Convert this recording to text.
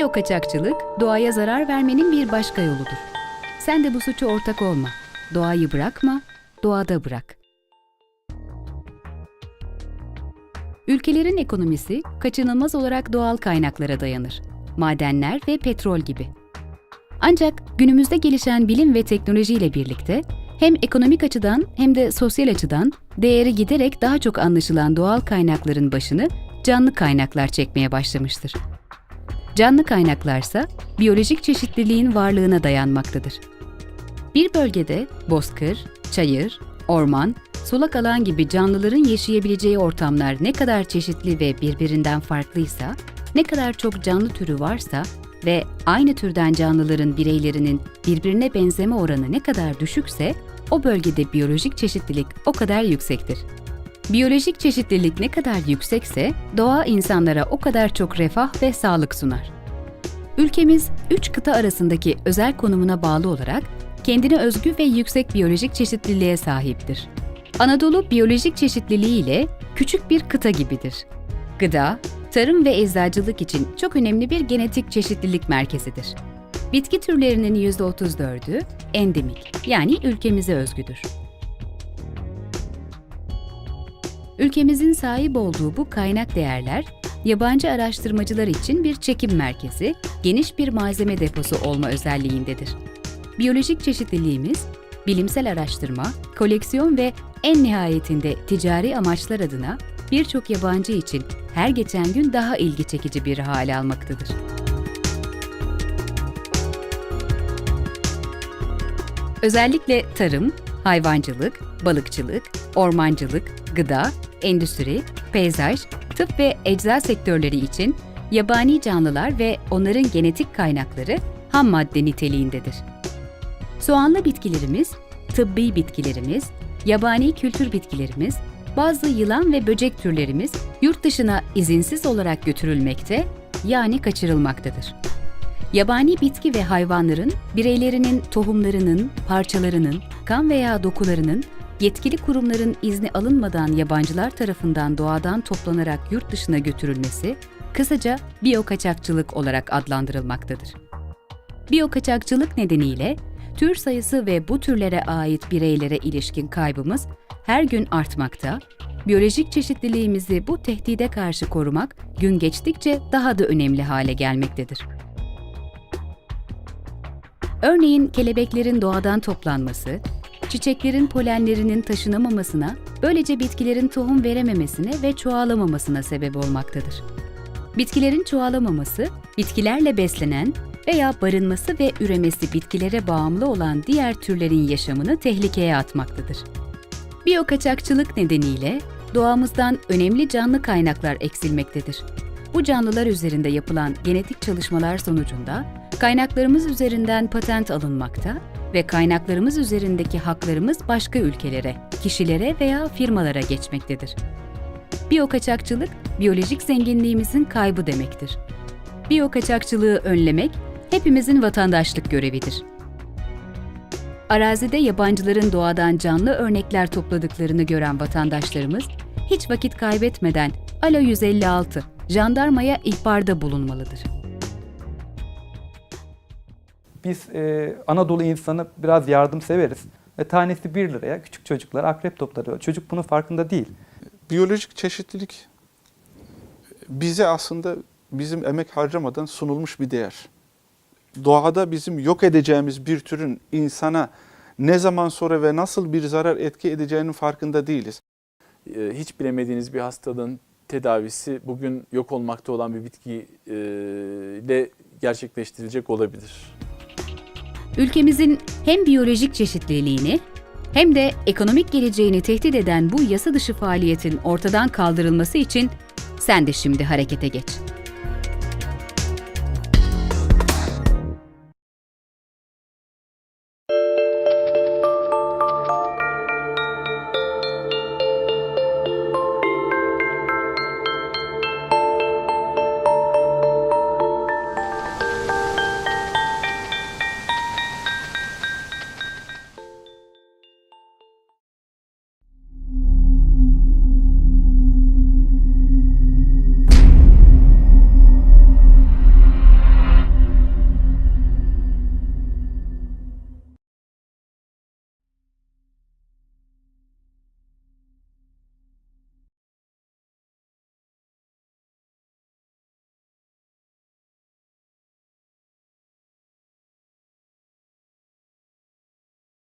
Biyokaçakçılık, doğaya zarar vermenin bir başka yoludur. Sen de bu suçu ortak olma. Doğayı bırakma, doğada bırak. Ülkelerin ekonomisi kaçınılmaz olarak doğal kaynaklara dayanır. Madenler ve petrol gibi. Ancak günümüzde gelişen bilim ve teknolojiyle birlikte hem ekonomik açıdan hem de sosyal açıdan değeri giderek daha çok anlaşılan doğal kaynakların başını canlı kaynaklar çekmeye başlamıştır. Canlı kaynaklarsa biyolojik çeşitliliğin varlığına dayanmaktadır. Bir bölgede bozkır, çayır, orman, sulak alan gibi canlıların yaşayabileceği ortamlar ne kadar çeşitli ve birbirinden farklıysa, ne kadar çok canlı türü varsa ve aynı türden canlıların bireylerinin birbirine benzeme oranı ne kadar düşükse, o bölgede biyolojik çeşitlilik o kadar yüksektir. Biyolojik çeşitlilik ne kadar yüksekse, doğa insanlara o kadar çok refah ve sağlık sunar. Ülkemiz, üç kıta arasındaki özel konumuna bağlı olarak kendine özgü ve yüksek biyolojik çeşitliliğe sahiptir. Anadolu biyolojik çeşitliliği ile küçük bir kıta gibidir. Gıda, tarım ve eczacılık için çok önemli bir genetik çeşitlilik merkezidir. Bitki türlerinin %34'ü endemik yani ülkemize özgüdür. Ülkemizin sahip olduğu bu kaynak değerler, yabancı araştırmacılar için bir çekim merkezi, geniş bir malzeme deposu olma özelliğindedir. Biyolojik çeşitliliğimiz, bilimsel araştırma, koleksiyon ve en nihayetinde ticari amaçlar adına birçok yabancı için her geçen gün daha ilgi çekici bir hale almaktadır. Özellikle tarım, hayvancılık, balıkçılık, ormancılık, gıda, endüstri, peyzaj, tıp ve ecza sektörleri için yabani canlılar ve onların genetik kaynakları ham madde niteliğindedir. Soğanlı bitkilerimiz, tıbbi bitkilerimiz, yabani kültür bitkilerimiz, bazı yılan ve böcek türlerimiz yurt dışına izinsiz olarak götürülmekte, yani kaçırılmaktadır. Yabani bitki ve hayvanların bireylerinin tohumlarının, parçalarının, kan veya dokularının yetkili kurumların izni alınmadan yabancılar tarafından doğadan toplanarak yurt dışına götürülmesi, kısaca biyokaçakçılık olarak adlandırılmaktadır. Biyokaçakçılık nedeniyle tür sayısı ve bu türlere ait bireylere ilişkin kaybımız her gün artmakta, biyolojik çeşitliliğimizi bu tehdide karşı korumak gün geçtikçe daha da önemli hale gelmektedir. Örneğin kelebeklerin doğadan toplanması, çiçeklerin polenlerinin taşınamamasına, böylece bitkilerin tohum verememesine ve çoğalamamasına sebep olmaktadır. Bitkilerin çoğalamaması, bitkilerle beslenen veya barınması ve üremesi bitkilere bağımlı olan diğer türlerin yaşamını tehlikeye atmaktadır. Biyokaçakçılık nedeniyle doğamızdan önemli canlı kaynaklar eksilmektedir. Bu canlılar üzerinde yapılan genetik çalışmalar sonucunda kaynaklarımız üzerinden patent alınmakta ve kaynaklarımız üzerindeki haklarımız başka ülkelere, kişilere veya firmalara geçmektedir. Biyokaçakçılık, biyolojik zenginliğimizin kaybı demektir. Biyokaçakçılığı önlemek hepimizin vatandaşlık görevidir. Arazide yabancıların doğadan canlı örnekler topladıklarını gören vatandaşlarımız hiç vakit kaybetmeden Alo 156 jandarmaya ihbarda bulunmalıdır. Biz e, Anadolu insanı biraz yardım severiz. Ve tanesi 1 liraya küçük çocuklar akrep topları. Çocuk bunun farkında değil. Biyolojik çeşitlilik bize aslında bizim emek harcamadan sunulmuş bir değer. Doğada bizim yok edeceğimiz bir türün insana ne zaman sonra ve nasıl bir zarar etki edeceğinin farkında değiliz. e, hiç bilemediğiniz bir hastalığın tedavisi bugün yok olmakta olan bir bitki e, ile gerçekleştirilecek olabilir. Ülkemizin hem biyolojik çeşitliliğini hem de ekonomik geleceğini tehdit eden bu yasa dışı faaliyetin ortadan kaldırılması için sen de şimdi harekete geç.